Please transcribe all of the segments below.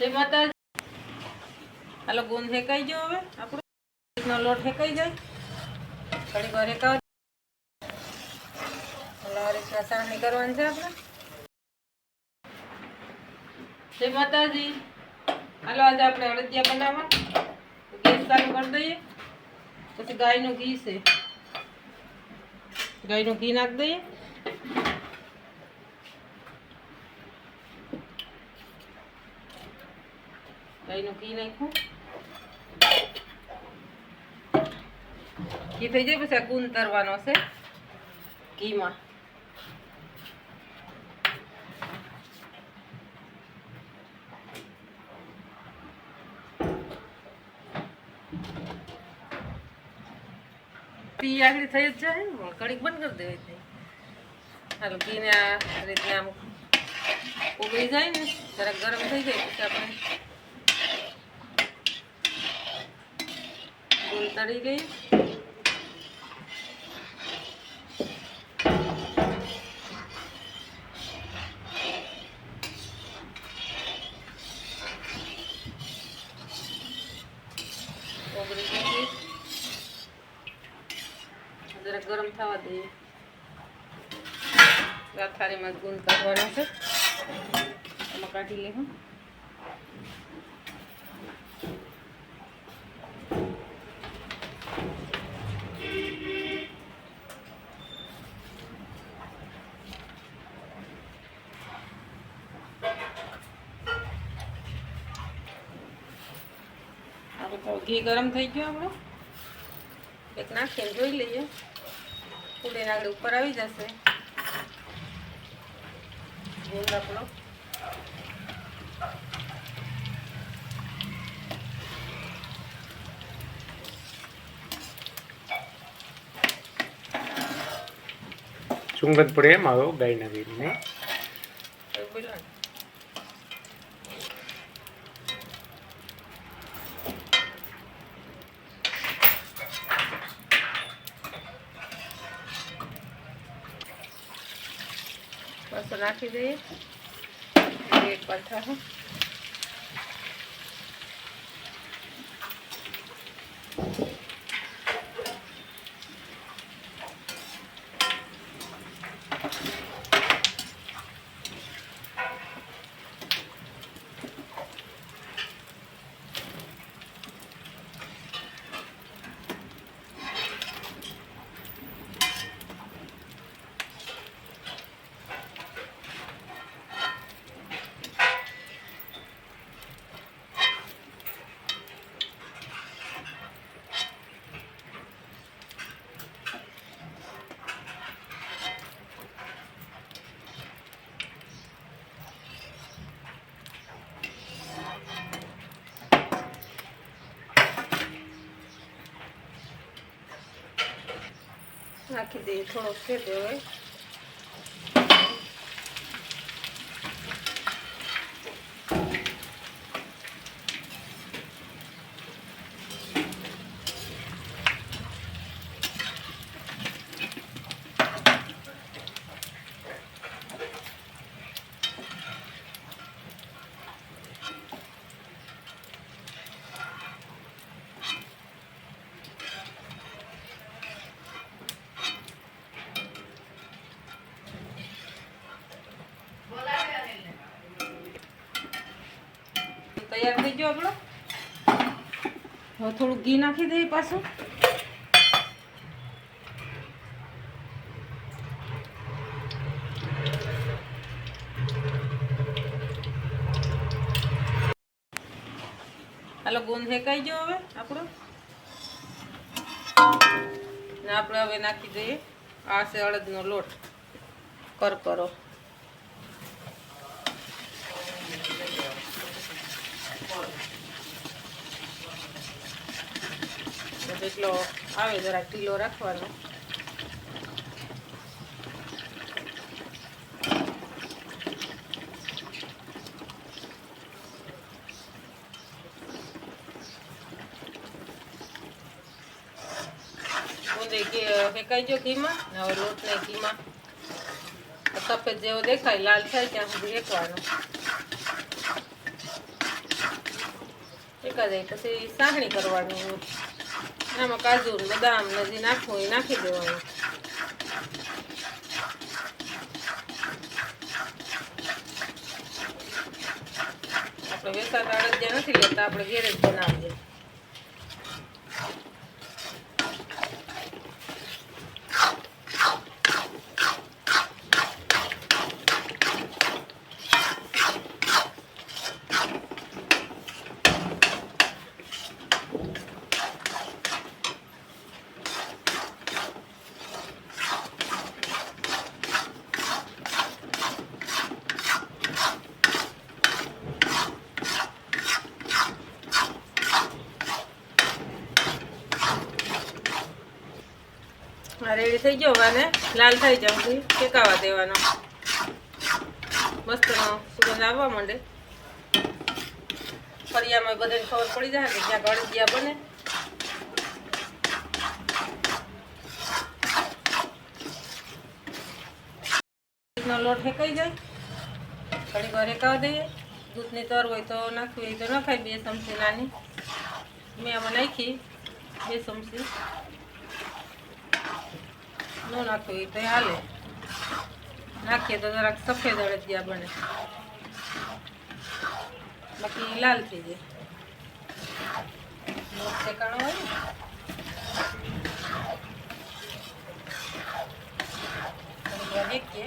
જય માતાજી. હાલો ગુંદ હેકાઈ ગયો હવે. આપણો લોટ હેકાઈ જાય. ઘણી વાર હેકાવ રીતના સારણી કરવાની છે આપણે. જય માતાજી. હાલો, આજે આપણે અડદિયા બનાવવા. ગેસ ચાલુ કરી દઈએ. પછી ગાયનું ઘી છે. ગાયનું ઘી નાખી દઈએ. ગાયનું ઘી નાખ્યું? ઘી થઈ જાય પછી ગુંદ તરવાનો છે ઘીમાં. તી આગળ થઈ જ જાય ને કડીક બંધ કરી દેવી હાલો, ઘીને આ રીતના આમ ઉગળી જાય ને, જરાક ગરમ થઈ જાય, પછી આપણે તળી ગઈ ઓગળી ગઈ જરા ગરમ થવા દઈએ આ થાળીમાં ગુંદ કાઢવાનો છે એમાં કાઢી લેવું આપણે તો ઘી ગરમ થઈ ગયો આપણો એક નાખીને જોઈ લઈએ. ઉડીને આગળ ઉપર આવી જશે. ગુંદ આપણો સુંગત પડે એમ આવ્યો ગાયના બીજને બોલો નાખી દઈએ. એક પથ્થર નાખી દઈએ થોડોક છે તે તૈયાર થઈ ગયો આપણો. હવે થોડું ઘી નાખી દઈએ પાછું. હાલો ગુંદ હેકાઈ ગયો હવે આપણો. ને આપણે હવે નાખી દઈએ. આ છે અડદનો લોટ. કરકરો જેટલો આવે જરા કિલો રાખવાનો. ફેંકાઈ ગયો ઘીમાં? ને હવે લોટને ઘીમાં. સફેદ જેવો દેખાય, લાલ થાય ત્યાં સુધી ફેંકવાનો શેકા જાય પછી સાહણી કરવાની. આમાં કાજુ બદામ ને જે નાખવું એ નાખી દેવાનું. આપણે વેસાતા અડદિયા નથી લેતા, આપણે ઘેરે જ બનાવીએ આ રેડી થઈ ગયો અને લાલ થઈ જાવ સુધી શેકાવા દેવાનો. મસ્તનો સુગંધ આવવા માંડે. ફરિયામાં બધાને ખબર પડી જાય કે ક્યાંક ગયા બને. દૂધનો લોટ હેકાઈ જાય. થોડી વાર હેકાવા દઈએ. દૂધની તર હોય તો નાખવી હોય તો નખાય બે ચમચી નાની. મેં આમાં નાખી, બે ચમચી. ન નાખવું એ તો હાલે. નાખીએ તો જરાક સફેદ અળદિયા બને. બાકી લાલ થઈ જાય. શેકાણો હોય ને. શેકીએ.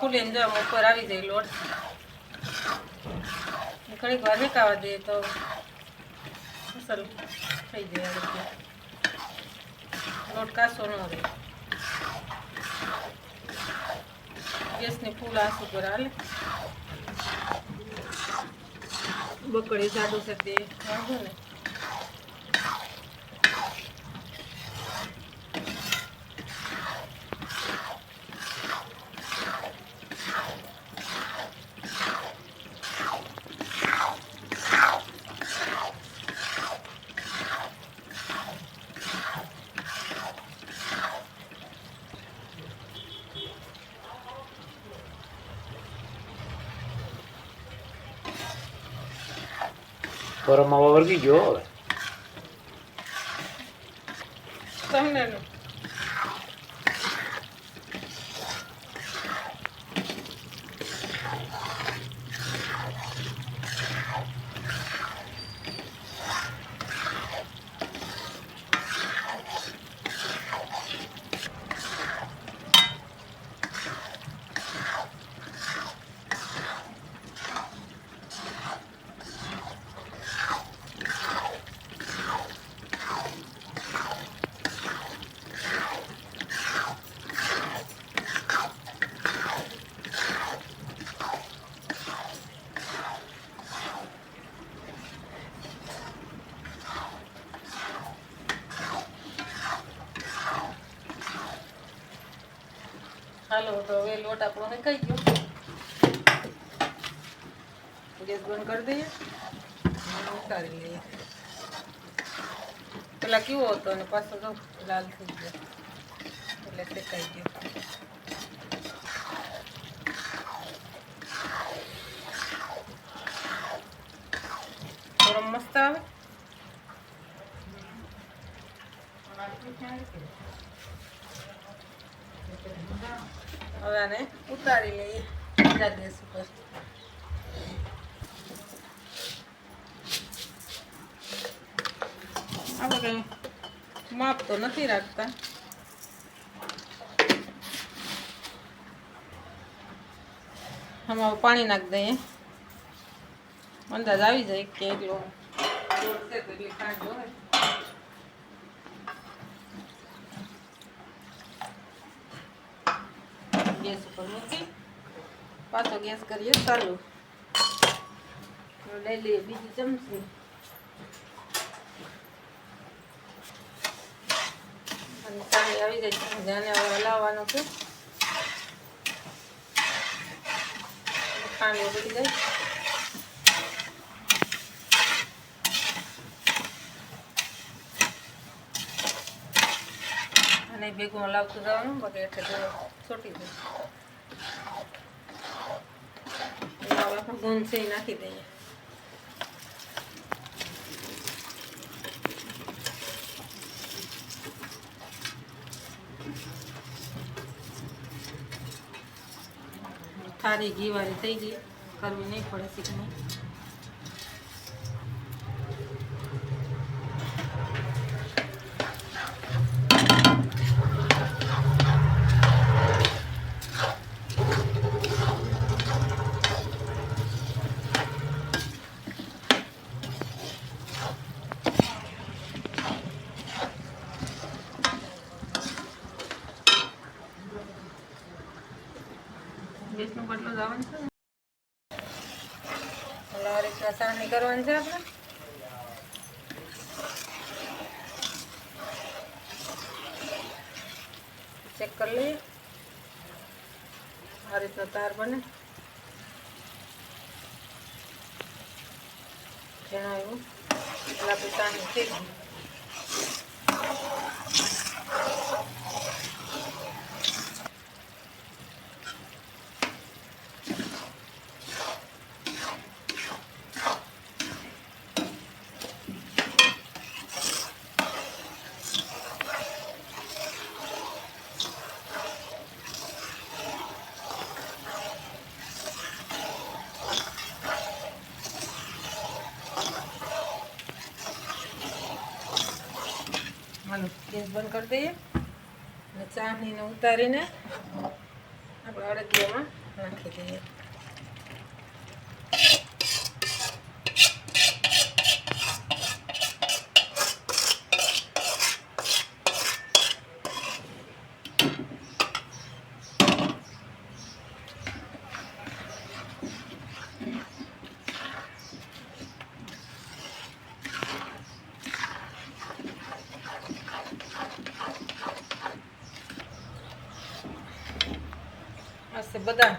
ફૂલીને જો ઉપર આવી જાય લોટ. ઘણીક વાર શેકાવા દઈએ તો અસર થઈ જાય લોટ કાસો ન રહે. ગેસની ફૂલ આંસુ ઉપર હાલે. બકડી જાડું તે. વાંધો ને ગરમમાં વળગી ગયો હવે તમને હાલો તો હવે લોટ આપણો શેકાઈ ગયો. ગેસ બંધ કરી દઈએ. અને ઉતારી લઈએ. પેલા કેવો હતો અને પાછો તો લાલ થઈ ગયો. એટલે શેકાઈ ગયો. ગરમ મસ્ત આવે. હવે આને ઉતારી લઈએ. આપણે માપ તો નથી રાખતા. આમાં પાણી નાખી દઈએ. અંદાજ આવી જાય કે એટલો જોવે ગેસ ઉપર મૂકી, પાછો ગેસ કરીએ, ચાલુ. લઈ લઈએ બીજી ચમચી. અને પાણી આવી જાય છે. જાને હવે હલાવવાનું છે. ખાંડ ઉગડી જાય અને ભેગું લાવતું જવાનું બાકી એટલે જો છોટી જાય હવે આપણે ગુંદ છે એ નાખી દઈએ થાળી ઘીવાળી થઈ ગઈ કરવી નહીં પડે શીખની બેસનું બદલો જવાનું છે ને ઓલા આ સાણી કરવાની છે આપણે? ચેક કરી લઈએ. આ રીતનો તાર બને. જણાવ્યું એટલે આપણે તાર ગઈ હાલો ગેસ બંધ કરી દઈએ અને ચાસણીને ઉતારીને આપણે અડદિયામાં નાખી દઈએ. આ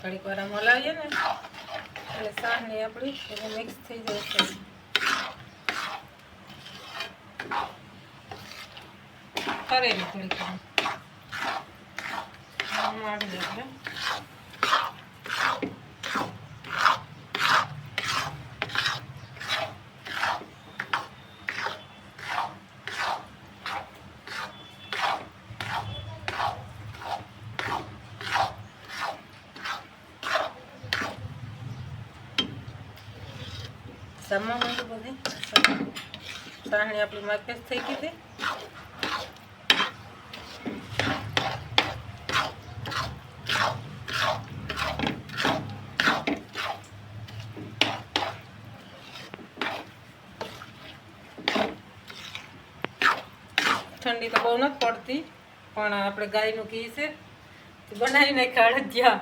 થોડીક વાર હલાવીએ ને, એટલે સાહની આપણી એટલે મિક્સ થઈ જાય છે. કરેલી થોડીક વાર. ಮಾಡಿ આપણે સમા માંડું બધી સાહણી આપણી માર્કેટ થઈ ગઈ હતી ઠંડી નથી પડતી, પણ આપણે ગાયનું ઘી છે બનાવીને કાઢ્યા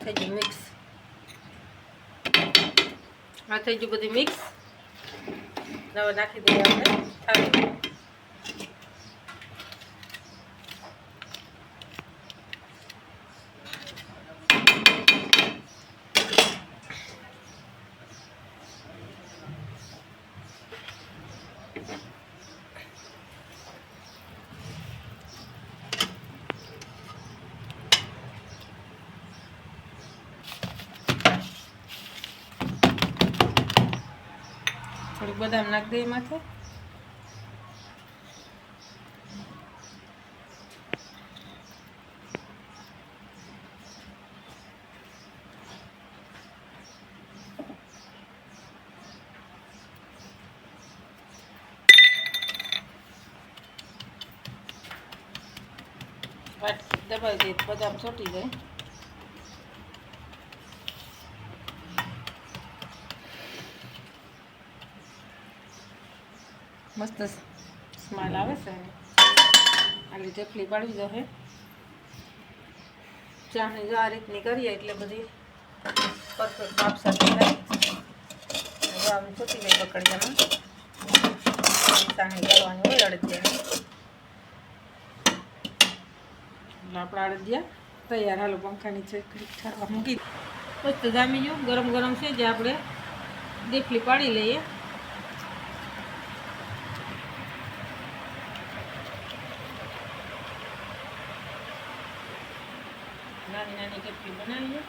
થઈ ગયું મિક્સ. આ થઈ ગયું બધું મિક્સ. નાખી દઈએ આપણે થોડીક બદામ નાખ દઈએ માથે દબાવી તો બદામ છોટી જાય મસ્ત સ્મેલ આવે છે. આ લીધે ઢેફલી પાડવી હે ચાની જો આ રીતની કરીએ એટલે બધી પરફેક્ટ માપ સાથે હવે આમ છૂટી ગઈ બકડીયામાં ચાણી કરવાની હોય અડદિયા એટલે આપણા અડદિયા તૈયાર હાલો પંખાની ઘડીક ઠરવા મૂકી મસ્ત જામી ગયું. ગરમ ગરમ છે, જે આપણે દીપલી પાડી લઈએ. નાની નાની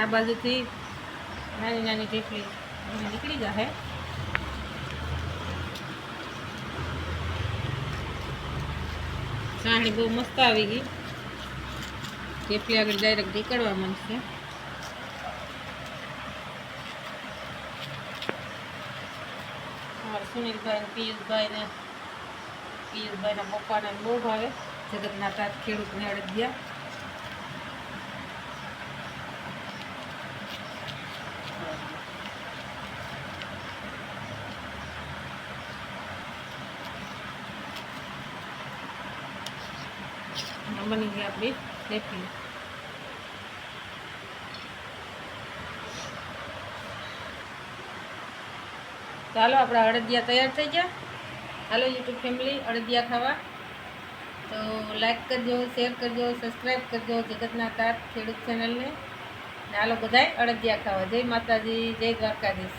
આ બાજુથી નાની નાની ટેકલી નીકળી જશે સાણી બહુ મસ્ત આવી ગઈ. ઢેફલી આગળ ડાયરેક્ટ નીકળવા માંડશે. અમારા સુનિલભાઈ પિયુષભાઈ ને, પિયુષભાઈના પપ્પાને બહુ ભાવે. જગતના હાથ ખેડૂતને અડદિયા. આ બની ગઈ આપણી ઢેફલી ચાલો આપણા અડદિયા તૈયાર થઈ ગયા હાલો યુટ્યુબ ફેમિલી અડદિયા ખાવા તો લાઈક કરજો શેર કરજો સબસ્ક્રાઈબ કરજો જગતના તાત ખેડૂત ચેનલને ને હાલો, બધાય અડદિયા ખાવા. જય માતાજી, જય દ્વારકાધીશ.